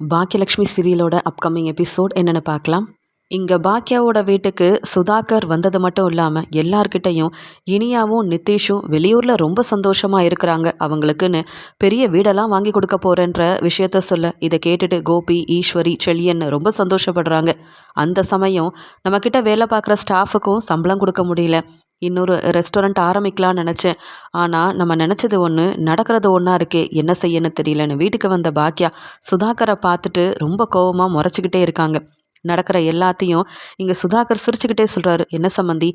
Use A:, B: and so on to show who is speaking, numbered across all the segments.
A: Bhagyalakshmi சீரியலோட upcoming episode என்னென்னு பார்க்கலாம். இங்கே பாக்கியாவோட வீட்டுக்கு சுதாகர் வந்தது மட்டும் இல்லாமல் எல்லார்கிட்டையும் இனியாவும் நிதிஷும் வெளியூரில் ரொம்ப சந்தோஷமாக இருக்கிறாங்க. அவங்களுக்குன்னு பெரிய வீடெல்லாம் வாங்கி கொடுக்க போகிறேன்ற விஷயத்த சொல்ல இதை கேட்டுட்டு கோபி ஈஸ்வரி செழியன் ரொம்ப சந்தோஷப்படுறாங்க. அந்த சமயம் நம்மக்கிட்ட வேலை பார்க்குற ஸ்டாஃபுக்கும் சம்பளம் கொடுக்க முடியல. இன்னொரு ரெஸ்டாரண்ட் ஆரம்பிக்கலாம்னு நினச்சேன். ஆனால் நம்ம நினச்சது ஒன்று நடக்கிறது ஒன்றா இருக்கே என்ன செய்யன்னு தெரியலன்னு வீட்டுக்கு வந்த பாக்கியா சுதாகரை பார்த்துட்டு ரொம்ப கோவமாக முறைச்சிக்கிட்டே இருக்காங்க. நடக்கிற எல்லாத்தையும் இங்கே சுதாகர் சிரிச்சுக்கிட்டே சொல்கிறாரு என்ன சம்மந்தி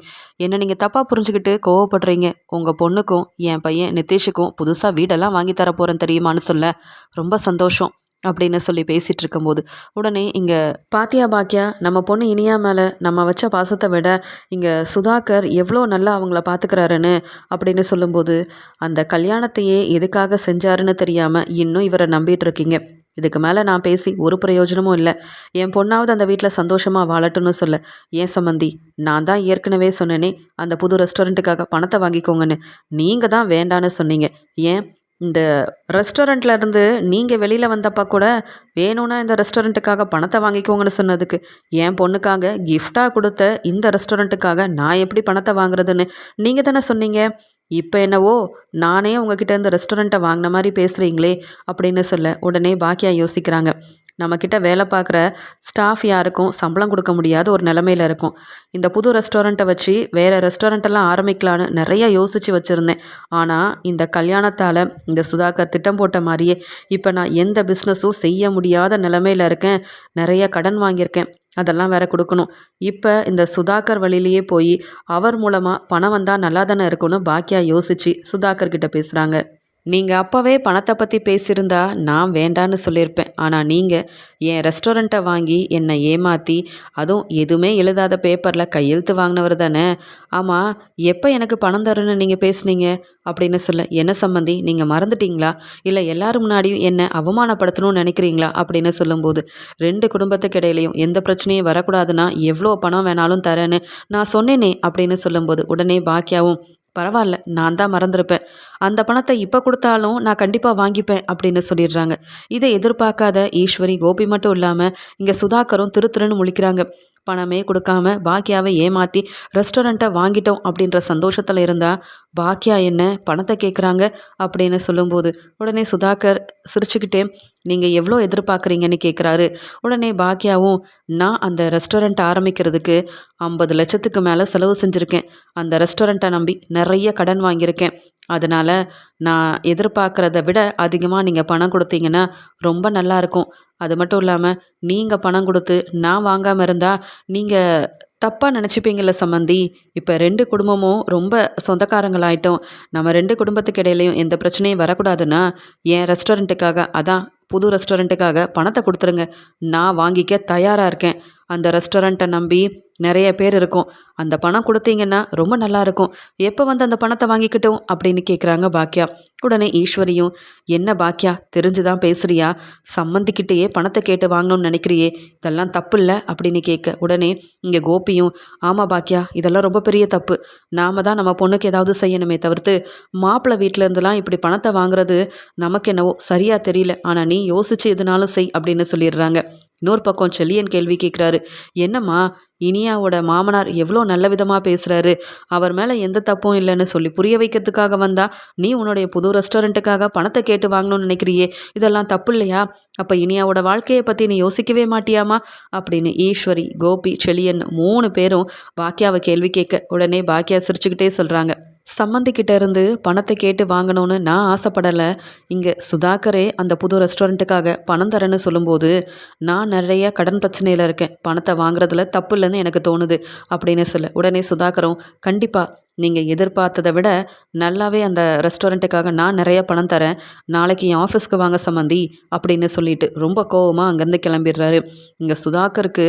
A: என்ன நீங்கள் தப்பாக புரிஞ்சுக்கிட்டு கோவப்படுறீங்க? உங்கள் பொண்ணுக்கும் என் பையன் நிதிஷுக்கும் புதுசாக வீடெல்லாம் வாங்கி தர போகிறேன் தெரியுமான்னு சொல்ல. ரொம்ப சந்தோஷம். அப்படின்னு சொல்லி பேசிகிட்டு இருக்கும்போது உடனே இங்கே பாத்தியா பாக்கியா நம்ம பொண்ணு இனியா மேலே நம்ம வச்ச பாசத்தை விட இங்கே சுதாகர் எவ்வளோ நல்லா அவங்கள பார்த்துக்கிறாருன்னு அப்படின்னு சொல்லும்போது அந்த கல்யாணத்தையே எதுக்காக செஞ்சாருன்னு தெரியாமல் இன்னும் இவரை நம்பிட்டு இருக்கீங்க இதுக்கு மேலே நான் பேசி ஒரு பிரயோஜனமும் இல்லை. என் பொண்ணாவது அந்த வீட்டில் சந்தோஷமாக வாழட்டும்னு சொல்ல. ஏன் சம்மந்தி நான் தான் ஏற்கனவே சொன்னேனே அந்த புது ரெஸ்டாரண்ட்டுக்காக பணத்தை வாங்கிக்கோங்கன்னு. நீங்கள் தான் வேண்டான்னு சொன்னீங்க. ஏன்? இந்த ரெஸ்டாரண்ட்டில் இருந்து நீங்கள் வெளியில் வந்தப்போ கூட வேணும்னா இந்த ரெஸ்டாரண்ட்டுக்காக பணத்தை வாங்கிக்கோங்கன்னு சொன்னதுக்கு என் பொண்ணுக்காக கிஃப்டாக கொடுத்த இந்த ரெஸ்டாரண்ட்டுக்காக நான் எப்படி பணத்தை வாங்குறதுன்னு நீங்கள் தானே சொன்னீங்க. இப்போ என்னவோ நானே உங்ககிட்ட இந்த ரெஸ்டாரண்ட்டை வாங்கின மாதிரி பேசுகிறீங்களே அப்படின்னு சொல்ல உடனே பாக்கியா யோசிக்கிறாங்க. நம்மக்கிட்ட வேலை பார்க்குற ஸ்டாஃப் யாருக்கும் சம்பளம் கொடுக்க முடியாத ஒரு நிலமையில இருக்கும். இந்த புது ரெஸ்டாரண்ட்டை வச்சு வேறு ரெஸ்டாரண்ட்டெல்லாம் ஆரம்பிக்கலான்னு நிறைய யோசித்து வச்சுருந்தேன். ஆனால் இந்த கல்யாணத்தால் இந்த சுதாகர் திட்டம் போட்ட மாதிரியே இப்போ நான் எந்த பிஸ்னஸும் செய்ய முடியாத நிலமையில இருக்கேன். நிறைய கடன் வாங்கியிருக்கேன். அதெல்லாம் வேற கொடுக்கணும். இப்போ இந்த சுதாகர் வழியிலேயே போய் அவர் மூலமாக பணம் வந்தால் நல்லா தானே இருக்கும்னு பாக்கியா யோசித்து சுதாகர் கிட்ட பேசுகிறாங்க நீங்கள் அப்போவே பணத்தை பற்றி பேசியிருந்தா நான் வேண்டான்னு சொல்லியிருப்பேன். ஆனால் நீங்கள் என் ரெஸ்டாரண்ட்டை வாங்கி என்னை ஏமாற்றி அதுவும் எதுவுமே எழுதாத பேப்பரில் கையெழுத்து வாங்கினவர் தானே? ஆமாம் எப்போ எனக்கு பணம் தரணும்னு நீங்கள் பேசுனீங்க? அப்படின்னு சொல்ல என்ன சம்மந்தி நீங்கள் மறந்துட்டீங்களா? இல்லை எல்லாரும் முன்னாடியும் என்னை அவமானப்படுத்தணும்னு நினைக்கிறீங்களா? அப்படின்னு சொல்லும்போது ரெண்டு குடும்பத்துக்கு இடையிலையும் எந்த பிரச்சனையும் வரக்கூடாதுன்னா எவ்வளோ பணம் வேணாலும் தரேன்னு நான் சொன்னேனே அப்படின்னு சொல்லும்போது உடனே பாக்கியாவும் பரவாயில்ல நான் தான் மறந்துருப்பேன். அந்த பணத்தை இப்போ கொடுத்தாலும் நான் கண்டிப்பாக வாங்கிப்பேன் அப்படின்னு சொல்லிடுறாங்க. இதை எதிர்பார்க்காத ஈஸ்வரி கோபி மட்டும் இல்லாமல் இங்கே சுதாகரும் திரு திருன்னு முழிக்கிறாங்க. பணமே கொடுக்காம பாக்கியாவை ஏமாற்றி ரெஸ்டாரண்ட்டை வாங்கிட்டோம் அப்படின்ற சந்தோஷத்தில் இருந்தால் பாக்கியா என்ன? பணத்தை கேட்குறாங்க அப்படின்னு சொல்லும்போது உடனே சுதாகர் சிரிச்சுக்கிட்டே நீங்கள் எவ்வளோ எதிர்பார்க்குறீங்கன்னு கேட்குறாரு உடனே பாக்கியாவும் நான் அந்த ரெஸ்டாரண்ட் ஆரம்பிக்கிறதுக்கு ஐம்பது லட்சத்துக்கு மேலே செலவு செஞ்சுருக்கேன். அந்த ரெஸ்டாரண்ட்டை நம்பி நிறைய கடன் வாங்கியிருக்கேன். அதனால் நான் எதிர்பார்க்குறத விட அதிகமாக நீங்கள் பணம் கொடுத்தீங்கன்னா ரொம்ப நல்லாயிருக்கும் அது மட்டும் இல்லாமல் நீங்கள் பணம் கொடுத்து நான் வாங்காமல் இருந்தால் நீங்கள் தப்பாக நினச்சிப்பீங்கள சம்மந்தி இப்போ ரெண்டு குடும்பமும் ரொம்ப சொந்தக்காரங்களாயிட்டோம். நம்ம ரெண்டு குடும்பத்துக்கு இடையிலையும் எந்த பிரச்சனையும் வரக்கூடாதுன்னா என் ரெஸ்டாரண்ட்டுக்காக அதான் புது ரெஸ்டாரண்ட்டுக்காக பணத்தை கொடுத்துருங்க. நான் வாங்கிக்க தயாராக இருக்கேன். அந்த ரெஸ்டாரண்ட்டை நம்பி நிறைய பேர் இருக்கும். அந்த பணம் கொடுத்தீங்கன்னா ரொம்ப நல்லாயிருக்கும் எப்போ வந்து அந்த பணத்தை வாங்கிக்கிட்டோம் அப்படின்னு கேட்குறாங்க பாக்கியா உடனே ஈஸ்வரியும் என்ன பாக்கியா தெரிஞ்சு தான் பேசுகிறியா சம்மந்திக்கிட்டேயே பணத்தை கேட்டு வாங்கணும்னு நினைக்கிறியே? இதெல்லாம் தப்பு இல்லை அப்படின்னு கேட்க உடனே இங்கே கோபியும் ஆமாம் பாக்கியா இதெல்லாம் ரொம்ப பெரிய தப்பு. நாம தான் நம்ம பொண்ணுக்கு ஏதாவது செய்யணுமே தவிர்த்து மாப்பிள்ளை வீட்டிலேருந்துலாம் இப்படி பணத்தை வாங்குறது நமக்கு என்னவோ சரியாக தெரியல. ஆனால் நீ யோசிச்சு எதுனாலும் செய் அப்படின்னு சொல்லிடுறாங்க. இன்னொரு பக்கம் செல்லியன் கேள்வி கேட்குறாரு என்னம்மா இனியாவோட மாமனார் எவ்வளோ நல்ல விதமாக பேசுகிறாரு அவர் மேலே எந்த தப்பும் இல்லைன்னு சொல்லி புரிய வைக்கிறதுக்காக வந்தா நீ உன்னுடைய புது ரெஸ்டாரண்ட்டுக்காக பணத்தை கேட்டு வாங்கணும்னு நினைக்கிறியே? இதெல்லாம் தப்பு இல்லையா? அப்போ இனியாவோட வாழ்க்கையை பற்றி நீ யோசிக்கவே மாட்டியாமா? அப்படின்னு ஈஸ்வரி கோபி செழியன் மூணு பேரும் பாக்கியாவை கேள்வி கேட்க உடனே பாக்கியா சிரிச்சுக்கிட்டே சொல்கிறாங்க சம்மந்திக்கிட்ட இருந்து பணத்தை கேட்டு வாங்கணும்னு நான் ஆசைப்படலை. இங்கே சுதாகரே அந்த புது ரெஸ்டாரண்ட்டுக்காக பணம் தரேன்னு சொல்லும்போது நான் நிறைய கடன் பிரச்சனையில் இருக்கேன். பணத்தை வாங்குறதுல தப்பு இல்லைன்னு எனக்கு தோணுது அப்படின்னு சொல்ல. உடனே சுதாகரும் கண்டிப்பாக நீங்கள் எதிர்பார்த்ததை விட நல்லாவே அந்த ரெஸ்டாரண்ட்டுக்காக நான் நிறைய பணம் தரேன். நாளைக்கு என் ஆஃபீஸ்க்கு வாங்க சம்மந்தி அப்படின்னு சொல்லிட்டு ரொம்ப கோவமாக அங்கேருந்து கிளம்பிடுறாரு. இங்கே சுதாகருக்கு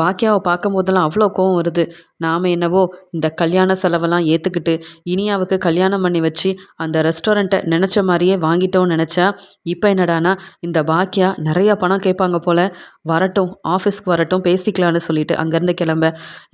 A: பாக்கியாவை பார்க்கும் போதெல்லாம் அவ்வளோ கோவம் வருது. நாம் என்னவோ இந்த கல்யாண செலவெல்லாம் ஏற்றுக்கிட்டு இனியாவுக்கு கல்யாணம் பண்ணி வச்சு அந்த ரெஸ்டாரண்ட்டை நினச்ச மாதிரியே வாங்கிட்டோம்னு நினச்சா இப்போ என்னடானா இந்த பாக்கியா நிறையா பணம் கேட்பாங்க போல் வரட்டும் ஆஃபீஸ்க்கு வரட்டும் பேசிக்கலான்னு சொல்லிட்டு அங்கேருந்து கிளம்ப.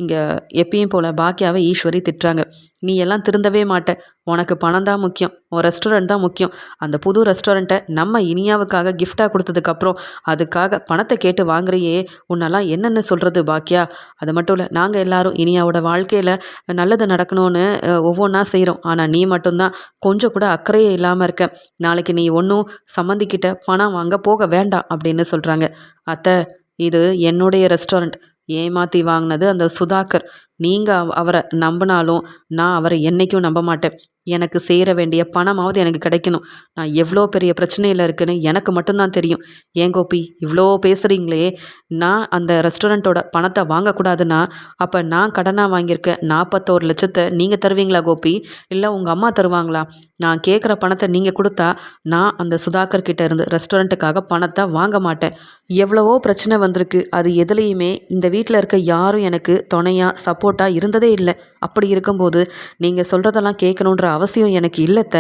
A: இங்கே எப்பயும் போல் பாக்கியாவை ஈஸ்வரி திட்டுறாங்க. நீ எல்லாம் திருந்தவே மாட்ட. உனக்கு பணம் தான் முக்கியம். உன் ரெஸ்டாரண்ட் தான் முக்கியம். அந்த புது ரெஸ்டாரண்ட்டை நம்ம இனியாவுக்காக கிஃப்டாக கொடுத்ததுக்கப்புறம் அதுக்காக பணத்தை கேட்டு வாங்குறியே. உன்னெல்லாம் என்னென்ன சொல்கிறது பாக்கியா? அது மட்டும் இல்லை நாங்கள் எல்லாரும் இனியாவோட வாழ்க்கையில் நல்லது நடக்கணும்னு ஒவ்வொன்றா செய்கிறோம் ஆனால் நீ மட்டும்தான் கொஞ்சம் கூட அக்கறையே இல்லாமல் இருக்க. நாளைக்கு நீ ஒன்றும் சம்மந்திக்கிட்ட பணம் வாங்க போக வேண்டாம் அப்படின்னு சொல்கிறாங்க அத்தை இது என்னுடைய ரெஸ்டாரண்ட் ஏமாற்றி வாங்கினது அந்த சுதாகர். நீங்கள் அவரை நம்பினாலும் நான் அவரை என்றைக்கும் நம்ப மாட்டேன். எனக்கு சேர வேண்டிய பணமாவது எனக்கு கிடைக்கணும். நான் எவ்வளோ பெரிய பிரச்சனையில் இருக்குன்னு எனக்கு மட்டும்தான் தெரியும். ஏன் கோபி? இவ்வளோ பேசுகிறீங்களே நான் அந்த ரெஸ்டாரண்ட்டோட பணத்தை வாங்கக்கூடாதுன்னா அப்போ நான் கடனாக வாங்கியிருக்கேன். நாற்பத்தோரு லட்சத்தை நீங்கள் தருவீங்களா கோபி? இல்லை உங்கள் அம்மா தருவாங்களா? நான் கேட்குற பணத்தை நீங்கள் கொடுத்தா நான் அந்த சுதாகர் கிட்ட இருந்து ரெஸ்டாரண்ட்டுக்காக பணத்தை வாங்க மாட்டேன். எவ்வளவோ பிரச்சனை வந்திருக்கு. அது எதுலேயுமே இந்த வீட்டில் இருக்க யாரும் எனக்கு துணையாக சப்போர்ட்டாக இருந்ததே இல்லை. அப்படி இருக்கும்போது நீங்கள் சொல்கிறதெல்லாம் கேட்கணுன்ற அவசியம் எனக்கு இல்லைத்த.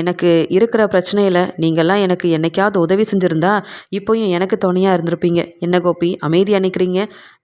A: எனக்கு இருக்கிற பிரச்சனையில் நீங்கள்லாம் எனக்கு என்னைக்காவது உதவி செஞ்சுருந்தா இப்போயும் எனக்கு துணையாக இருந்திருப்பீங்க. என்ன கோபி அமைதியாக நிற்கிறீங்க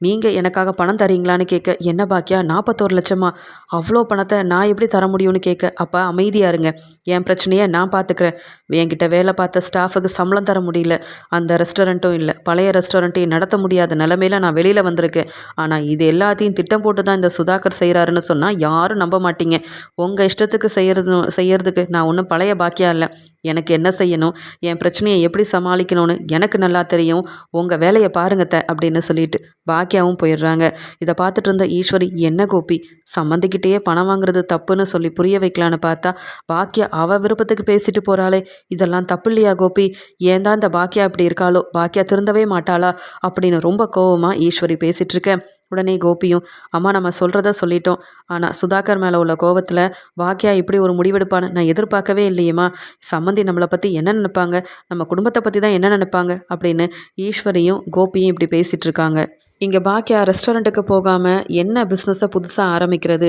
A: நீங்கள் எனக்காக பணம் தரீங்களான்னு கேட்க என்ன பாக்கியா நாற்பத்தோரு லட்சமா? அவ்வளோ பணத்தை நான் எப்படி தர முடியும்னு கேட்க அப்போ அமைதியாக இருங்க. என் பிரச்சனையை நான் பார்த்துக்கிறேன் என்கிட்ட வேலை பார்த்த ஸ்டாஃபுக்கு சம்பளம் தர முடியல. அந்த ரெஸ்டாரண்ட்டும் இல்லை. பழைய ரெஸ்டாரண்ட்டையும் நடத்த முடியாத நிலமையில நான் வெளியில் வந்திருக்கேன். ஆனால் இது எல்லாத்தையும் திட்டம் போட்டு தான் இந்த சுதாகர் செய்கிறாருன்னு சொன்னால் யாரும் நம்ப மாட்டீங்க. உங்கள் இஷ்டத்துக்கு செய்கிறது செய்யறதுக்கு நான் ஒன்றும் பழைய பாக்கியா இல்லை. எனக்கு என்ன செய்யணும்? என் பிரச்சனையை எப்படி சமாளிக்கணும்னு எனக்கு நல்லா தெரியும். உங்கள் வேலையை பாருங்க த அப்படின்னு சொல்லிட்டு பாக்கியாவும் போயிடுறாங்க. இதை பார்த்துட்டு இருந்த ஈஸ்வரி என்ன கோபி? சம்மந்திக்கிட்டேயே பணம் வாங்குறது தப்புன்னு சொல்லி புரிய வைக்கலான்னு பார்த்தா பாக்கியா அவ விருப்பத்துக்கு பேசிட்டு போகிறாளே இதெல்லாம் தப்பு இல்லையா கோபி? ஏன் தான் இந்த பாக்கியா இப்படி இருக்காளோ? பாக்கியா திருந்தவே மாட்டாளா? அப்படின்னு ரொம்ப கோவமாக ஈஸ்வரி பேசிகிட்டு இருக்கேன். உடனே கோபியும் அம்மா நம்ம சொல்கிறத சொல்லிட்டோம். ஆனால் சுதாகர் மேலே உள்ள கோவத்தில் வாக்கியா இப்படி ஒரு முடிவெடுப்பான்னு நான் எதிர்பார்க்கவே இல்லையேம்மா. சம்மந்தி நம்மளை பற்றி என்ன நினைப்பாங்க? நம்ம குடும்பத்தை பற்றி தான் என்ன நினைப்பாங்க? அப்படின்னு ஈஸ்வரியும் கோபியும் இப்படி பேசிகிட்ருக்காங்க இங்கே பாக்கியா ரெஸ்டாரண்ட்டுக்கு போகாமல் என்ன பிஸ்னஸை புதுசாக ஆரம்பிக்கிறது?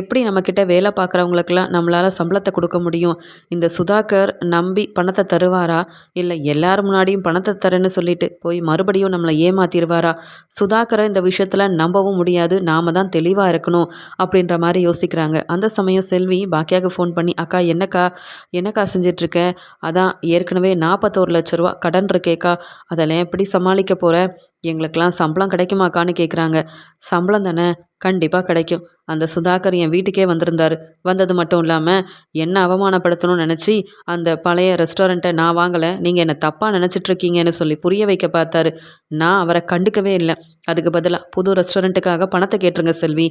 A: எப்படி நம்மக்கிட்ட வேலை பார்க்குறவங்களுக்கெல்லாம் நம்மளால் சம்பளத்தை கொடுக்க முடியும்? இந்த சுதாகர் நம்பி பணத்தை தருவாரா? இல்லை எல்லார் முன்னாடியும் பணத்தை தரேன்னு சொல்லிட்டு போய் மறுபடியும் நம்மளை ஏமாத்திடுவாரா? சுதாகரை இந்த விஷயத்தில் நம்பவும் முடியாது நாம் தான் தெளிவாக இருக்கணும் அப்படின்ற மாதிரி யோசிக்கிறாங்க. அந்த சமயம் செல்வி பாக்கியாவுக்கு ஃபோன் பண்ணி அக்கா என்னக்கா? என்னக்கா செஞ்சிட்ருக்க? அதான் ஏற்கனவே நாற்பத்தோரு லட்ச ரூபா கடன் இருக்கேக்கா. அதெல்லாம் எப்படி சமாளிக்க போகிறேன் எங்களுக்கெல்லாம் சம்பளம் கிடைக்குமாக்கான்னு கேட்குறாங்க சம்பளம் தானே? கண்டிப்பாக கிடைக்கும். அந்த சுதாகர் என் வீட்டுக்கே வந்திருந்தார். வந்தது மட்டும் இல்லாமல் என்ன அவமானப்படுத்தணும்னு நினச்சி அந்த பழைய ரெஸ்டாரண்ட்டை நான் வாங்கலை நீங்கள் என்னை தப்பாக நினச்சிட்ருக்கீங்கன்னு சொல்லி புரிய வைக்க பார்த்தாரு. நான் அவரை கண்டுக்கவே இல்லை. அதுக்கு பதிலாக புது ரெஸ்டாரண்ட்டுக்காக பணத்தை கேட்டுருங்க செல்வி.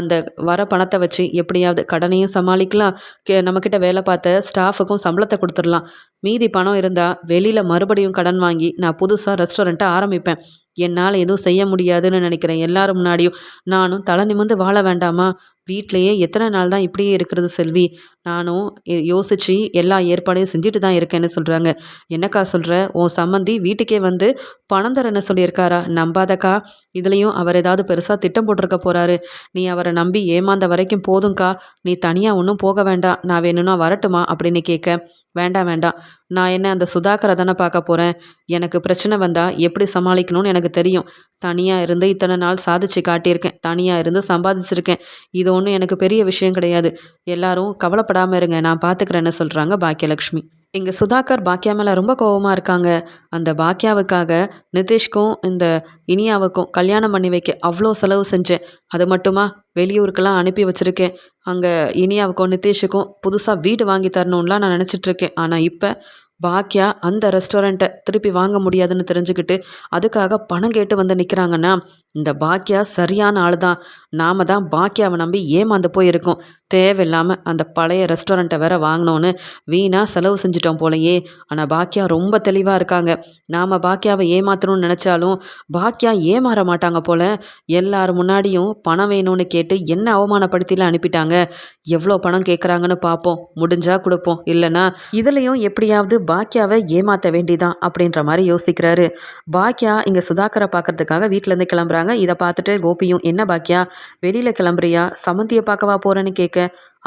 A: அந்த வர பணத்தை வச்சு எப்படியாவது கடனையும் சமாளிக்கலாம். கே நம்மக்கிட்ட வேலை பார்த்த ஸ்டாஃபுக்கும் சம்பளத்தை கொடுத்துடலாம். மீதி பணம் இருந்தால் வெளியில் மறுபடியும் கடன் வாங்கி நான் புதுசாக ரெஸ்டாரண்ட்டை ஆரம்பிப்பேன். என்னால் எதுவும் செய்ய முடியாதுன்னு நினைக்கிறேன். எல்லாரும் முன்னாடியும் நானும் தலை நிமிந்து வாழ வேண்டாமா? வீட்டிலையே எத்தனை நாள் தான் இப்படியே இருக்கிறது செல்வி? நானும் யோசித்து எல்லா ஏற்பாடையும் செஞ்சுட்டு தான் இருக்கேன்னு சொல்கிறாங்க என்னக்கா சொல்கிற உன் சம்மந்தி வீட்டுக்கே வந்து பணம் தரேன்னு சொல்லியிருக்காரா? நம்பாதக்கா. இதுலேயும் அவர் ஏதாவது பெருசாக திட்டம் போட்டிருக்க போகிறாரு நீ அவரை நம்பி ஏமாந்த வரைக்கும் போதும்க்கா. நீ தனியாக ஒன்றும் போக வேண்டாம். நான் வேணும்னா வரட்டுமா? அப்படின்னு கேட்க வேண்டாம் வேண்டாம். நான் என்ன அந்த சுதாகரை தானே பார்க்க போகிறேன் எனக்கு பிரச்சனை வந்தால் எப்படி சமாளிக்கணும்னு எனக்கு தெரியும். தனியாக இருந்து இத்தனை நாள் சாதிச்சு காட்டியிருக்கேன். தனியாக இருந்து சம்பாதிச்சிருக்கேன். இது ஒன்றும் எனக்கு பெரிய விஷயம் கிடையாது. எல்லாரும் கவலைப்படாமல் இருங்க. நான் பார்த்துக்கிறேன்னு சொல்கிறாங்க பாக்கியலக்ஷ்மி. இங்கே சுதாகர் பாக்கியா மேலே ரொம்ப கோபமாக இருக்காங்க. அந்த பாக்கியாவுக்காக நிதிஷ்க்கும் இந்த இனியாவுக்கும் கல்யாணம் பண்ணி வைக்க அவ்வளோ செலவு செஞ்சேன். அது மட்டுமா? வெளியூருக்கெல்லாம் அனுப்பி வச்சுருக்கேன். அங்கே இனியாவுக்கும் நிதிஷுக்கும் புதுசாக வீடு வாங்கி தரணும்லாம் நான் நினச்சிட்ருக்கேன் ஆனால் இப்போ பாக்கியா அந்த ரெஸ்டாரண்ட்டை திருப்பி வாங்க முடியாதுன்னு தெரிஞ்சுக்கிட்டு அதுக்காக பணம் கேட்டு வந்து நிற்கிறாங்கன்னா இந்த பாக்கியா சரியான ஆள் தான் நாம தான் பாக்கியாவை நம்பி ஏமாந்து போயிருக்கோம். தேவையில்லாமல் அந்த பழைய ரெஸ்டாரண்ட்டை வேற வாங்கினோன்னு வீணாக செலவு செஞ்சிட்டோம் போலையே. ஆனால் பாக்கியா ரொம்ப தெளிவாக இருக்காங்க. நாம் பாக்கியாவை ஏமாத்தணும்னு நினச்சாலும் பாக்கியா ஏமாற மாட்டாங்க போல. எல்லார் முன்னாடியும் பணம் வேணும்னு கேட்டு என்ன அவமானப்படுத்திலாம் அனுப்பிட்டாங்க. எவ்வளோ பணம் கேட்குறாங்கன்னு பார்ப்போம் முடிஞ்சால் கொடுப்போம். இல்லைன்னா இதுலேயும் எப்படியாவது பாக்கியாவை ஏமாற்ற வேண்டிதான் அப்படின்ற மாதிரி யோசிக்கிறாரு. பாக்கியா இங்கே சுதாகரை பார்க்கறதுக்காக வீட்டிலேருந்து கிளம்புறாங்க. இதை பார்த்துட்டு கோபியும் என்ன பாக்கியா வெளியில் கிளம்புறியா? சமந்தியை பார்க்கவா போகிறேன்னு கேட்க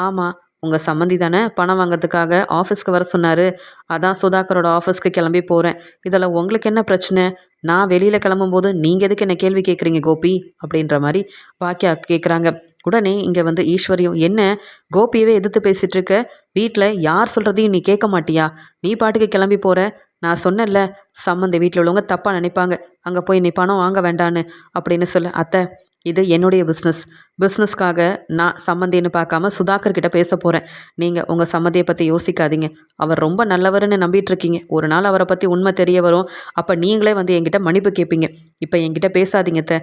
A: ஆமாம் உங்கள் சம்மந்தி தானே பணம் வாங்கிறதுக்காக ஆஃபீஸ்க்கு வர சொன்னார். அதான் சுதாகரோட ஆஃபீஸ்க்கு கிளம்பி போகிறேன் இதில் உங்களுக்கு என்ன பிரச்சனை? நான் வெளியில் கிளம்பும்போது நீங்கள் எதுக்கு என்ன கேள்வி கேட்குறீங்க கோபி? அப்படின்ற மாதிரி பாக்கியா கேட்குறாங்க உடனே இங்கே வந்து ஈஸ்வரியும் என்ன? கோபியவே எதிர்த்து பேசிகிட்டு இருக்க? வீட்டில் யார் சொல்கிறதையும் நீ கேட்க மாட்டியா? நீ பாட்டுக்கு கிளம்பி போகிற நான் சொன்னேன்ல சம்மந்தி வீட்டில் உள்ளவங்க தப்பாக நினைப்பாங்க. அங்கே போய் நீ பணம் வாங்க வேண்டான்னு. அப்படின்னு சொல்ல. அத்தை இது என்னுடைய பிஸ்னஸ் பிஸ்னஸ்க்காக நான் சம்மந்தின்னு பார்க்காம சுதாகர் கிட்ட பேச போகிறேன் நீங்கள் உங்கள் சம்மந்தியை பற்றி யோசிக்காதீங்க. அவர் ரொம்ப நல்லவர்னு நம்பிட்டு இருக்கீங்க ஒரு நாள் அவரை பற்றி உண்மை தெரிய வரும். அப்போ நீங்களே வந்து என்கிட்ட மன்னிப்பு கேட்பீங்க இப்போ என்கிட்ட பேசாதீங்க த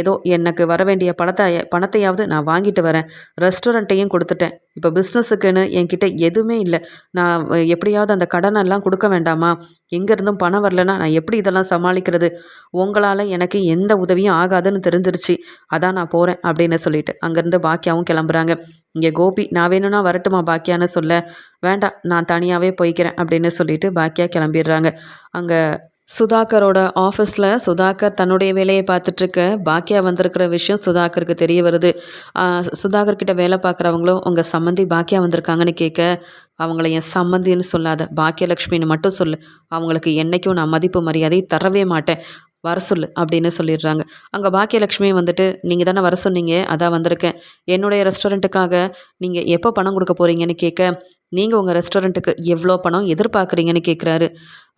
A: ஏதோ எனக்கு வர வேண்டிய பணத்தை பணத்தையாவது நான் வாங்கிட்டு வரேன். ரெஸ்டாரண்ட்டையும் கொடுத்துட்டேன். இப்போ பிஸ்னஸுக்குன்னு என்கிட்ட எதுவுமே இல்லை. நான் எப்படியாவது அந்த கடனெல்லாம் கொடுக்க வேண்டாமா? எங்கேருந்தும் பணம் வரலன்னா நான் எப்படி இதெல்லாம் சமாளிக்கிறது? உங்களால் எனக்கு எந்த உதவியும் ஆகாதுன்னு தெரிஞ்சிருச்சு. அதான் நான் போகிறேன் அப்படின்னு சொல்லிட்டு அங்கேருந்து பாக்கியாவும் கிளம்புறாங்க. இங்கே கோபி நான் வேணும்னா வரட்டுமா பாக்கியான்னு சொல்ல? வேண்டாம் நான் தனியாகவே போய்க்கிறேன் அப்படின்னு சொல்லிட்டு பாக்கியா கிளம்பிடுறாங்க. அங்கே சுதாகரோட ஆஃபீஸில் சுதாகர் தன்னுடைய வேலையை பார்த்துட்ருக்க பாக்கியா வந்திருக்கிற விஷயம் சுதாகருக்கு தெரிய வருது. சுதாகர் கிட்ட வேலை பார்க்குறவங்களும் உங்கள் சம்மந்தி பாக்கியா வந்திருக்காங்கன்னு கேட்க அவங்கள என் சம்மந்தின்னு சொல்லாத. பாக்கியலக்ஷ்மின்னு மட்டும் சொல்லு. அவங்களுக்கு என்றைக்கும் நான் மதிப்பு மரியாதை தரவே மாட்டேன். வர சொல்லு அப்படின்னு சொல்லிடுறாங்க. அங்கே பாக்கியலக்ஷ்மி வந்துட்டு நீங்கள் தானே வர சொன்னீங்க? அதான் வந்திருக்கேன். என்னுடைய ரெஸ்டாரண்ட்டுக்காக நீங்கள் எப்போ பணம் கொடுக்க போகிறீங்கன்னு கேட்க நீங்கள் உங்கள் ரெஸ்டாரண்ட்டுக்கு எவ்வளோ பணம் எதிர்பார்க்குறீங்கன்னு கேட்குறாரு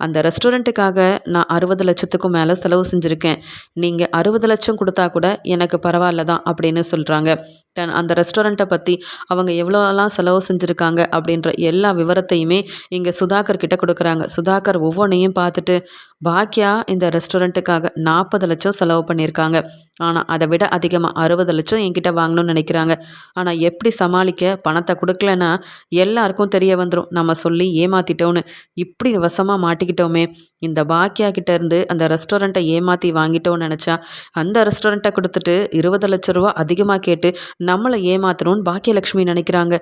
A: அந்த ரெஸ்டாரண்ட்டுக்காக நான் அறுபது லட்சத்துக்கும் மேலே செலவு செஞ்சுருக்கேன். நீங்கள் அறுபது லட்சம் கொடுத்தா கூட எனக்கு பரவாயில்ல தான் அப்படின்னு சொல்கிறாங்க தன் அந்த ரெஸ்டாரண்ட்டை பற்றி அவங்க எவ்வளோலாம் செலவு செஞ்சுருக்காங்க அப்படின்ற எல்லா விவரத்தையுமே இங்கே சுதாகர் கிட்ட கொடுக்குறாங்க. சுதாகர் ஒவ்வொன்றையும் பார்த்துட்டு பாக்கியா இந்த ரெஸ்டாரண்ட்டுக்காக நாற்பது லட்சம் செலவு பண்ணியிருக்காங்க. ஆனால் அதை விட அதிகமாக அறுபது லட்சம் என்கிட்ட வாங்கணும்னு நினைக்கிறாங்க. ஆனால் எப்படி சமாளிக்க பணத்தை கொடுக்கலன்னா எல்லாருக்கும் தெரிய வந்துடும் நம்ம சொல்லி ஏமாத்திட்டோன்னு இப்படி வசமாக மாட்டிக்கிட்டோமே. இந்த பாக்கியா கிட்டேருந்து அந்த ரெஸ்டாரண்ட்டை ஏமாற்றி வாங்கிட்டோன்னு நினச்சா அந்த ரெஸ்டாரண்ட்டை கொடுத்துட்டு இருபது லட்ச ரூபா அதிகமாக கேட்டு நம்மளை ஏமாத்தணும்னு பாக்கியலட்சுமி நினைக்கிறாங்க.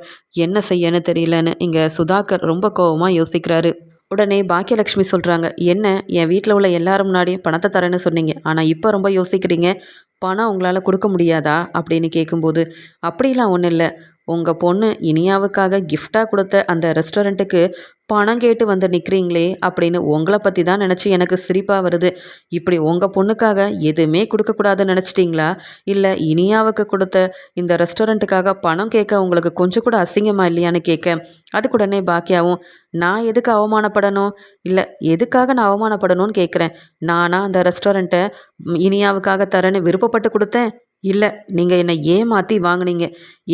A: என்ன செய்யன்னு தெரியலன்னு இங்கே சுதாகர் ரொம்ப கோபமாக யோசிக்கிறாரு. உடனே பாக்கியலட்சுமி சொல்கிறாங்க என்ன? என் வீட்டில் உள்ள எல்லாரும் முன்னாடியும் பணத்தை தரேன்னு சொன்னீங்க. ஆனால் இப்போ ரொம்ப யோசிக்கிறீங்க. பணம் உங்களால் கொடுக்க முடியாதா? அப்படின்னு கேட்கும்போது அப்படிலாம் ஒன்றும் இல்லை. உங்கள் பொண்ணு இனியாவுக்காக கிஃப்டாக கொடுத்த அந்த ரெஸ்டாரண்ட்டுக்கு பணம் கேட்டு வந்து நிற்கிறீங்களே அப்படின்னு உங்களை பற்றி தான் நினச்சி எனக்கு சிரிப்பாக வருது. இப்படி உங்கள் பொண்ணுக்காக எதுவுமே கொடுக்கக்கூடாதுன்னு நினச்சிட்டிங்களா? இல்லை இனியாவுக்கு கொடுத்த இந்த ரெஸ்டாரண்ட்டுக்காக பணம் கேட்க உங்களுக்கு கொஞ்சம் கூட அசிங்கமாக இல்லையான்னு கேட்க அதுக்கு உடனே பாக்கியாவும் நான் எதுக்கு அவமானப்படணும்? இல்லை எதுக்காக நான் அவமானப்படணும்னு கேட்குறேன் நானா அந்த ரெஸ்டாரண்ட்டை இனியாவுக்காக தரேன்னு விருப்பப்பட்டு கொடுத்தேன். இல்லை நீங்கள் என்னை ஏமாற்றி வாங்கினீங்க.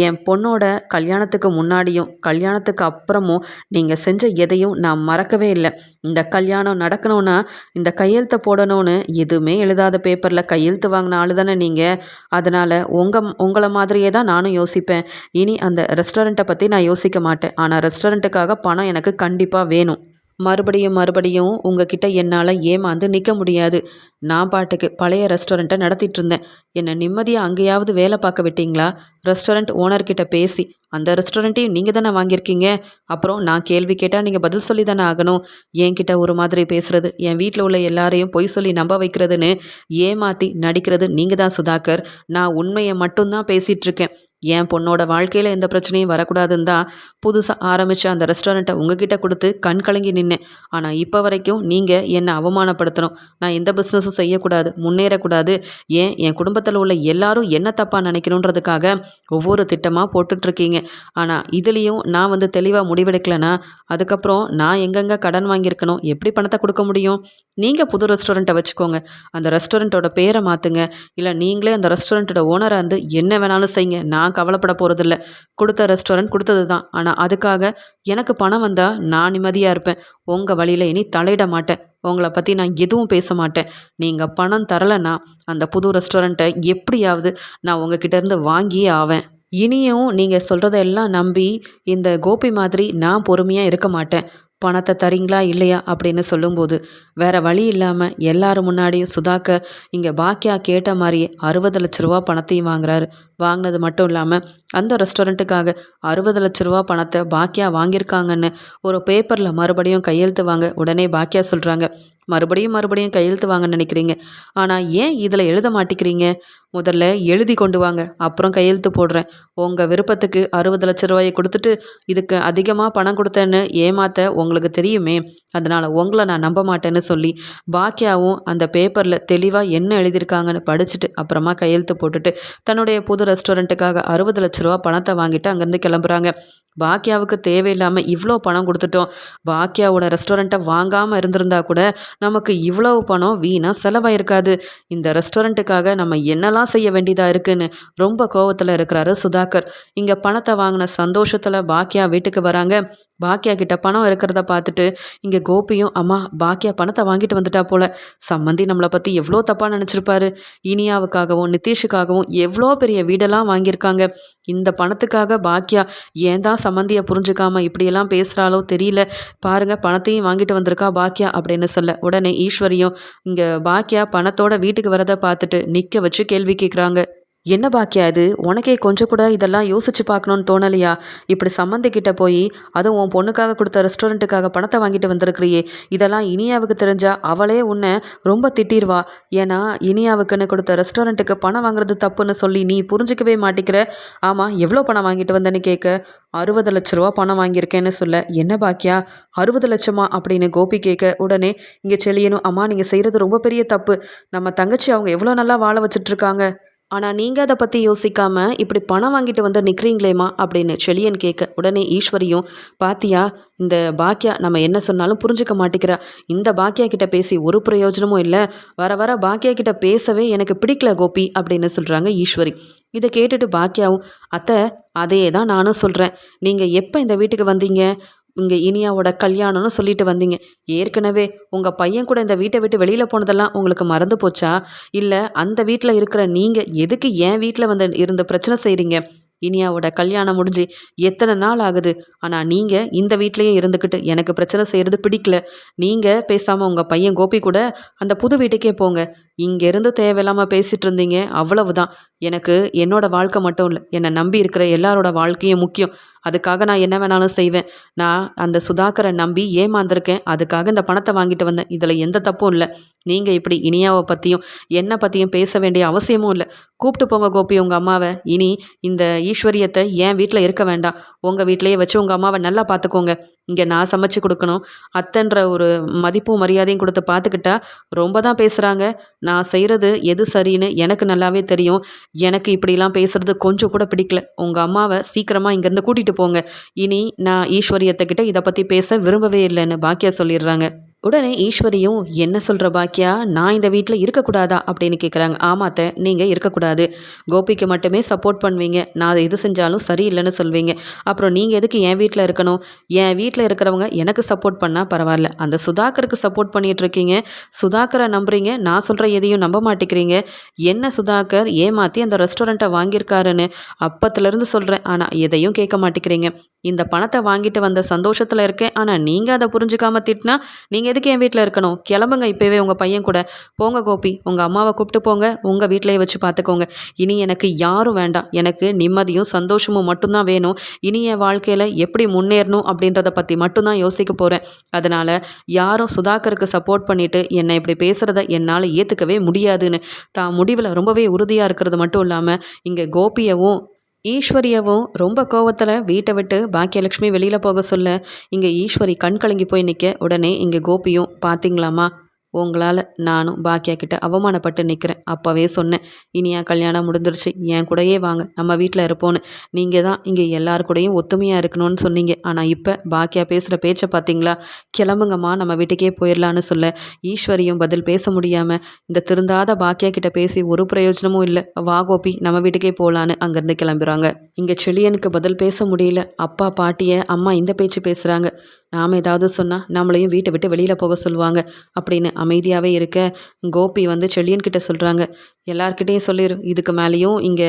A: என் பொண்ணோட கல்யாணத்துக்கு முன்னாடியும் கல்யாணத்துக்கு அப்புறமும் நீங்கள் செஞ்ச எதையும் நான் மறக்கவே இல்லை. இந்த கல்யாணம் நடக்கணும்னா இந்த கையெழுத்தை போடணும்னு எதுவுமே எழுதாத பேப்பரில் கையெழுத்து வாங்கின ஆள் தானே நீங்கள் அதனால் உங்கள் உங்களை மாதிரியே தான் நானும் யோசிப்பேன். இனி அந்த ரெஸ்டாரண்ட்டை பற்றி நான் யோசிக்க மாட்டேன். ஆனால் ரெஸ்டாரண்ட்டுக்காக பணம் எனக்கு கண்டிப்பாக வேணும். மறுபடியும் மறுபடியும் உங்ககிட்ட என்னால் ஏமாந்து நிற்க முடியாது. நான் பாட்டுக்கு பழைய ரெஸ்டாரண்ட்டை நடத்திட்டு இருந்தேன் என்னை நிம்மதியாக அங்கேயாவது வேலை பார்க்க விட்டீங்களா? ரெஸ்டாரண்ட் ஓனர்கிட்ட பேசி அந்த ரெஸ்டாரண்ட்டையும் நீங்கள் தானே வாங்கியிருக்கீங்க? அப்புறம் நான் கேள்வி கேட்டால் நீங்கள் பதில் சொல்லி தானே ஆகணும்? என்கிட்ட ஒரு மாதிரி பேசுகிறது என் வீட்டில் உள்ள எல்லாரையும் பொய் சொல்லி நம்ப வைக்கிறதுன்னு ஏமாற்றி நடிக்கிறது நீங்கள் தான் சுதாகர். நான் உண்மையை மட்டும்தான் பேசிகிட்ருக்கேன் என் பொண்ணோட வாழ்க்கையில் எந்த பிரச்சனையும் வரக்கூடாதுன்னு தான் புதுசாக ஆரம்பித்த அந்த ரெஸ்டாரண்ட்டை உங்ககிட்ட கொடுத்து கண் கலங்கி நின்னேன். ஆனால் இப்போ வரைக்கும் நீங்கள் என்னை அவமானப்படுத்தணும். நான் எந்த பிஸ்னஸும் செய்யக்கூடாது முன்னேறக்கூடாது. ஏன்? என் குடும்பத்தில் உள்ள எல்லாரும் என்ன தப்பாக நினைக்கணுன்றதுக்காக ஒவ்வொரு திட்டமாக போட்டுட்ருக்கீங்க. ஆனால் இதுலேயும் நான் வந்து தெளிவாக முடிவெடுக்கலைன்னா அதுக்கப்புறம் நான் எங்கெங்கே கடன் வாங்கியிருக்கணும்? எப்படி பணத்தை கொடுக்க முடியும்? நீங்கள் புது ரெஸ்டாரண்ட்டை வச்சுக்கோங்க. அந்த ரெஸ்டாரண்ட்டோட பேரை மாற்றுங்க இல்லை நீங்களே அந்த ரெஸ்டாரண்ட்டோட ஓனராக இருந்து என்ன வேணாலும் செய்யுங்க நான் கவலைப்பட போகிறதில்ல கொடுத்த ரெஸ்டாரண்ட் கொடுத்தது தான் ஆனால் அதுக்காக எனக்கு பணம் வந்தால் நான் நிம்மதியாக இருப்பேன். உங்கள் வழியில் இனி தலையிட மாட்டேன். உங்களை பற்றி நான் எதுவும் பேச மாட்டேன். நீங்கள் பணம் தரலைன்னா அந்த புது ரெஸ்டாரண்ட்டை எப்படியாவது நான் உங்ககிட்டேருந்து வாங்கியே ஆவேன். இனியும் நீங்கள் சொல்கிறதெல்லாம் நம்பி இந்த கோபி மாதிரி நான் பொறுமையாக இருக்க மாட்டேன். பணத்தை தரீங்களா இல்லையா அப்படின்னு சொல்லும்போது வேறு வழி இல்லாமல் எல்லாரும் முன்னாடியும் சுதாகர் இங்கே பாக்கியா கேட்ட மாதிரியே அறுபது லட்ச ரூபா பணத்தையும் வாங்குறாரு. வாங்கினது மட்டும் இல்லாமல் அந்த ரெஸ்டாரண்ட்டுக்காக அறுபது லட்ச ரூபா பணத்தை பாக்கியா வாங்கியிருக்காங்கன்னு ஒரு பேப்பரில் மறுபடியும் கையெழுத்து வாங்க உடனே பாக்கியா சொல்கிறாங்க மறுபடியும் மறுபடியும் கையெழுத்து வாங்க நினைக்கிறீங்க. ஆனால் ஏன் இதில் எழுத மாட்டேங்கிறீங்க முதல்ல எழுதி கொண்டு வாங்க. அப்புறம் கையெழுத்து போடுறேன். உங்கள் விருப்பத்துக்கு அறுபது லட்ச ரூபாயை கொடுத்துட்டு இதுக்கு அதிகமாக பணம் கொடுத்தேன்னு ஏமாத்த உங்களுக்கு தெரியுமே. அதனால் உங்களை நான் நம்ப மாட்டேன்னு சொல்லி பாக்கியாவும் அந்த பேப்பரில் தெளிவாக என்ன எழுதியிருக்காங்கன்னு படிச்சுட்டு அப்புறமா கையெழுத்து போட்டுட்டு தன்னுடைய புது ரெஸ்டாரண்ட்டுக்காக அறுபது லட்ச ரூபா பணத்தை வாங்கிட்டு அங்கேருந்து கிளம்புறாங்க. பாக்கியாவுக்கு தேவையில்லாமல் இவ்வளோ பணம் கொடுத்துட்டோம். பாக்கியாவோட ரெஸ்டாரண்ட்டை வாங்காமல் இருந்திருந்தா கூட நமக்கு இவ்வளவு பணம் வீணாக செலவாயிருக்காது. இந்த ரெஸ்டாரண்ட்டுக்காக நம்ம என்னெல்லாம் செய்ய வேண்டியதாக இருக்குன்னு ரொம்ப கோவத்தில் இருக்கிறாரு சுதாகர். இங்கே பணத்தை வாங்கின சந்தோஷத்தில் பாக்கியா வீட்டுக்கு வராங்க. பாக்கியா கிட்ட பணம் இருக்கிறத பார்த்துட்டு இங்கே கோபியும் அம்மா பாக்கியா பணத்தை வாங்கிட்டு வந்துட்டா போல. சம்மந்தி நம்மளை பற்றி எவ்வளோ தப்பாக நினச்சிருப்பாரு. இனியாவுக்காகவும் நிதிஷுக்காகவும் எவ்வளோ பெரிய வீடெல்லாம் வாங்கியிருக்காங்க. இந்த பணத்துக்காக பாக்கியா ஏன் தான் சம்மந்தியை புரிஞ்சுக்காம இப்படியெல்லாம் பேசுகிறாளோ தெரியல. பாருங்க பணத்தையும் வாங்கிட்டு வந்திருக்கா பாக்கியா அப்படின்னு சொல்ல உடனே ஈஸ்வரியும் இங்கே பாக்கியா பணத்தோட வீட்டுக்கு வரதை பார்த்துட்டு நிற்க வச்சு கேள்வி கேட்குறாங்க என்ன பாக்கியா இது? உனக்கே கொஞ்சம் கூட இதெல்லாம் யோசிச்சு பார்க்கணுன்னு தோணலையா? இப்படி சம்மந்திக்கிட்ட போய் அதுவும் உன் பொண்ணுக்காக கொடுத்த ரெஸ்டாரண்ட்டுக்காக பணத்தை வாங்கிட்டு வந்திருக்கிறியே. இதெல்லாம் இனியாவுக்கு தெரிஞ்சா அவளே உன்னை ரொம்ப திட்டிடுவா ஏன்னா இனியாவுக்குன்னு கொடுத்த ரெஸ்டாரண்ட்டுக்கு பணம் வாங்குறது தப்புன்னு சொல்லி நீ புரிஞ்சிக்கவே மாட்டேங்கிற ஆமாம் எவ்வளோ பணம் வாங்கிட்டு வந்தேன்னு கேட்க அறுபது லட்ச ரூபா பணம் வாங்கியிருக்கேன்னு சொல்ல என்ன பாக்கியா? அறுபது லட்சமா? அப்படின்னு கோபி கேட்க உடனே இங்கே செழியனும் அம்மா நீங்கள் செய்கிறது ரொம்ப பெரிய தப்பு. நம்ம தங்கச்சி அவங்க எவ்வளோ நல்லா வாழ வச்சுட்ருக்காங்க. ஆனால் நீங்கள் அதை பற்றி யோசிக்காமல் இப்படி பணம் வாங்கிட்டு வந்து நிற்கிறீங்களேம்மா அப்படின்னு செழியன் கேட்க உடனே ஈஸ்வரியும் பாத்தியா இந்த பாக்கியா நம்ம என்ன சொன்னாலும் புரிஞ்சுக்க மாட்டேங்கிறா. இந்த பாக்கியா கிட்ட பேசி ஒரு பிரயோஜனமும் இல்லை. வர வர பாக்கியா கிட்ட பேசவே எனக்கு பிடிக்கல கோபி அப்படின்னு சொல்கிறாங்க ஈஸ்வரி. இதை கேட்டுட்டு பாக்கியாவும் அத்தை அதே தான் நானும் சொல்கிறேன் நீங்கள் எப்போ இந்த வீட்டுக்கு வந்தீங்க? இங்கே இனியாவோட கல்யாணம்னு சொல்லிட்டு வந்தீங்க. ஏற்கனவே உங்கள் பையன் கூட இந்த வீட்டை விட்டு வெளியில் போனதெல்லாம் உங்களுக்கு மறந்து போச்சா? இல்லை அந்த வீட்டில் இருக்கிற நீங்கள் எதுக்கு என் வீட்டில் வந்து இருந்த பிரச்சனை செய்கிறீங்க இனியாவோட கல்யாணம் முடிஞ்சு எத்தனை நாள் ஆகுது? ஆனால் நீங்கள் இந்த வீட்லேயே இருந்துக்கிட்டு எனக்கு பிரச்சனை செய்கிறது பிடிக்கல. நீங்கள் பேசாமல் உங்கள் பையன் கோபி கூட அந்த புது வீட்டுக்கே போங்க. இங்கேருந்து தேவையில்லாமல் பேசிகிட்டு இருந்தீங்க. அவ்வளவுதான். எனக்கு என்னோட வாழ்க்கை மட்டும் இல்லை என்னை நம்பி இருக்கிற எல்லாரோட வாழ்க்கையும் முக்கியம். அதுக்காக நான் என்ன வேணாலும் செய்வேன். நான் அந்த சுதாகரை நம்பி ஏமாந்திருக்கேன். அதுக்காக இந்த பணத்தை வாங்கிட்டு வந்தேன். இதில் எந்த தப்பும் இல்லை. நீங்கள் இப்படி இனியாவை பற்றியும் என்னை பற்றியும் பேச வேண்டிய அவசியமும் இல்லை. கூப்பிட்டு போங்க கோபி உங்கள் அம்மாவை. இனி இந்த ஈஸ்வரியத்தை என் வீட்டில் இருக்க வேண்டாம். உங்கள் வீட்டிலையே வச்சு உங்கள் அம்மாவை நல்லா பார்த்துக்கோங்க இங்கே நான் சமைச்சு கொடுக்கணும். அத்தன்ற ஒரு மதிப்பும் மரியாதையும் கொடுத்து பார்த்துக்கிட்டா ரொம்ப தான் பேசுகிறாங்க நான் செய்கிறது எது சரின்னு எனக்கு நல்லாவே தெரியும். எனக்கு இப்படிலாம் பேசுகிறது கொஞ்சம் கூட பிடிக்கல. உங்கள் அம்மாவை சீக்கிரமாக இங்கேருந்து கூட்டிகிட்டு போங்க. இனி நான் ஈஸ்வரியத்தை இதை பற்றி பேச விரும்பவே இல்லைன்னு பாக்கியா சொல்லிடுறாங்க. உடனே ஈஸ்வரியும் என்ன சொல்கிற பாக்கியா? நான் இந்த வீட்டில் இருக்கக்கூடாதா? அப்படின்னு கேட்குறாங்க ஆமாத்த நீங்கள் இருக்கக்கூடாது. கோபிக்கு மட்டுமே சப்போர்ட் பண்ணுவீங்க. நான் எது செஞ்சாலும் சரியில்லைன்னு சொல்வீங்க. அப்புறம் நீங்கள் எதுக்கு என் வீட்டில் இருக்கணும்? என் வீட்டில் இருக்கிறவங்க எனக்கு சப்போர்ட் பண்ணால் பரவாயில்ல. அந்த சுதாகருக்கு சப்போர்ட் பண்ணிகிட்டு இருக்கீங்க. சுதாகரை நம்புறீங்க. நான் சொல்கிற எதையும் நம்ப மாட்டேங்கிறீங்க. என்ன சுதாகர் ஏமாற்றி அந்த ரெஸ்டாரண்ட்டை வாங்கியிருக்காருன்னு அப்பத்துலேருந்து சொல்கிறேன் ஆனால் எதையும் கேட்க மாட்டேங்கிறீங்க. இந்த பணத்தை வாங்கிட்டு வந்த சந்தோஷத்தில் இருக்கேன். ஆனால் நீங்கள் அதை புரிஞ்சுக்காம திட்டினா நீங்கள் எதுக்கு என் வீட்டில் இருக்கணும்? கிளம்புங்க இப்போவே உங்கள் பையன் கூட. போங்க கோபி. உங்கள் அம்மாவை கூப்பிட்டு போங்க. உங்கள் வீட்டிலேயே வச்சு பார்த்துக்கோங்க இனி எனக்கு யாரும் வேண்டாம். எனக்கு நிம்மதியும் சந்தோஷமும் மட்டும்தான் வேணும். இனி என் வாழ்க்கையில் எப்படி முன்னேறணும் அப்படின்றத பற்றி மட்டும்தான் யோசிக்க போகிறேன் அதனால் யாரும் சுதாகருக்கு சப்போர்ட் பண்ணிவிட்டு என்னை இப்படி பேசுகிறத என்னால் ஏற்றுக்கவே முடியாதுன்னு. தான் முடிவில் ரொம்பவே உறுதியாக இருக்கிறது மட்டும் இல்லாமல் இங்கே கோபியவும் ஈஸ்வரியவும் ரொம்ப கோவத்தில் வீட்டை விட்டு பாக்கியலட்சுமி வெளியில் போக சொல்ல இங்கே ஈஸ்வரி கண் கலங்கி போய் நிற்க உடனே இங்கே கோபியும் பார்த்தீங்களாமா உங்களால் நானும் பாக்கியா கிட்ட அவமானப்பட்டு நிற்கிறேன் அப்போவே சொன்னேன் இனியா கல்யாணம் முடிஞ்சிருச்சு என் கூடயே வாங்க நம்ம வீட்டில் இருப்போன்னு நீங்கள் தான் இங்கே எல்லாரு கூடயும் ஒத்துமையாக இருக்கணும்னு சொன்னீங்க. ஆனால் இப்போ பாக்கியா பேசுகிற பேச்சை பார்த்தீங்களா கிளம்புங்கம்மா நம்ம வீட்டுக்கே போயிடலான்னு சொல்ல. ஈஸ்வரியும் பதில் பேச முடியாமல் இந்த திருந்தாத பாக்கியா கிட்ட பேசி ஒரு பிரயோஜனமும் இல்லை. வா கோபி நம்ம வீட்டுக்கே போகலான்னு அங்கேருந்து கிளம்புறாங்க. இங்கே செழியனுக்கு பதில் பேச முடியல. அப்பா பாட்டியை அம்மா இந்த பேச்சு பேசுகிறாங்க நாம் ஏதாவது சொன்னால் நம்மளையும் வீட்டை விட்டு வெளியில் போக சொல்லுவாங்க. அப்படின்னு அமைதியாகவே இருக்க கோபி வந்து செழியன்கிட்ட சொல்கிறாங்க எல்லார்கிட்டேயும் சொல்லிடு இதுக்கு மேலேயும் இங்கே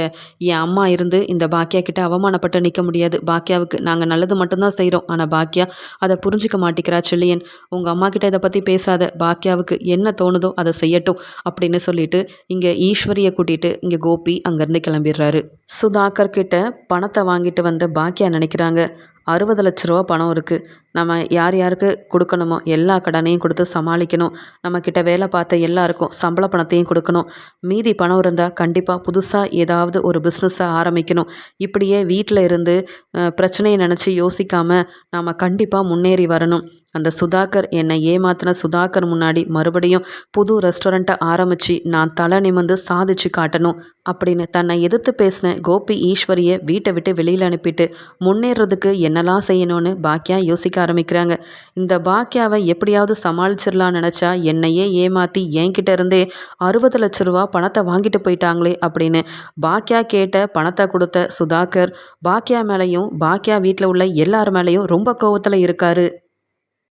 A: என் அம்மா இருந்து இந்த பாக்கியா கிட்ட அவமானப்பட்டு நிற்க முடியாது. பாக்கியாவுக்கு நாங்கள் நல்லது மட்டும்தான் செய்கிறோம் ஆனால் பாக்கியா அதை புரிஞ்சிக்க மாட்டேங்கிறா செல்லியன் உங்கள் அம்மா கிட்ட இதை பற்றி பேசாத. பாக்கியாவுக்கு என்ன தோணுதோ அதை செய்யட்டும் அப்படின்னு சொல்லிட்டு இங்கே ஈஸ்வரியை கூட்டிகிட்டு இங்கே கோபி அங்கேருந்து கிளம்பிடுறாரு. சுதாகர் கிட்ட பணத்தை வாங்கிட்டு வந்த பாக்கியா நினைக்கிறாங்க. அறுபது லட்ச ரூபா பணம் இருக்குது நம்ம யார் யாருக்கு கொடுக்கணுமோ எல்லா கடனையும் கொடுத்து சமாளிக்கணும். நம்மக்கிட்ட வேலை பார்த்த எல்லாருக்கும் சம்பள பணத்தையும் கொடுக்கணும். மீதி பணம் இருந்தால் கண்டிப்பாக புதுசாக ஏதாவது ஒரு பிஸ்னஸை ஆரம்பிக்கணும். இப்படியே வீட்டில் இருந்து பிரச்சனையை நினச்சி யோசிக்காமல் நாம் கண்டிப்பாக முன்னேறி வரணும். அந்த சுதாகர் என்னை ஏமாத்தின சுதாகர் முன்னாடி மறுபடியும் புது ரெஸ்டாரண்ட்டை ஆரம்பித்து நான் தலை நிமிர்ந்து சாதிச்சு காட்டணும் அப்படின்னு தன்னை எதிர்த்து பேசின கோபி ஈஸ்வரியை வீட்டை விட்டு வெளியில் அனுப்பிட்டு முன்னேறதுக்கு என்னெல்லாம் செய்யணும்னு பாக்கியா யோசிக்க ஆரம்பிக்கிறாங்க. இந்த பாக்கியாவை எப்படியாவது சமாளிச்சிடலான்னு நினச்சா என்னையே ஏமாற்றி என்கிட்ட இருந்தே அறுபது லட்ச ரூபா பணத்தை வாங்கிட்டு போயிட்டாங்களே அப்படின்னு பாக்கியா கேட்ட பணத்தை கொடுத்த சுதாகர் பாக்கியா மேலேயும் பாக்கியா வீட்டில் உள்ள எல்லார் மேலேயும் ரொம்ப கோவத்தில் இருக்காரு.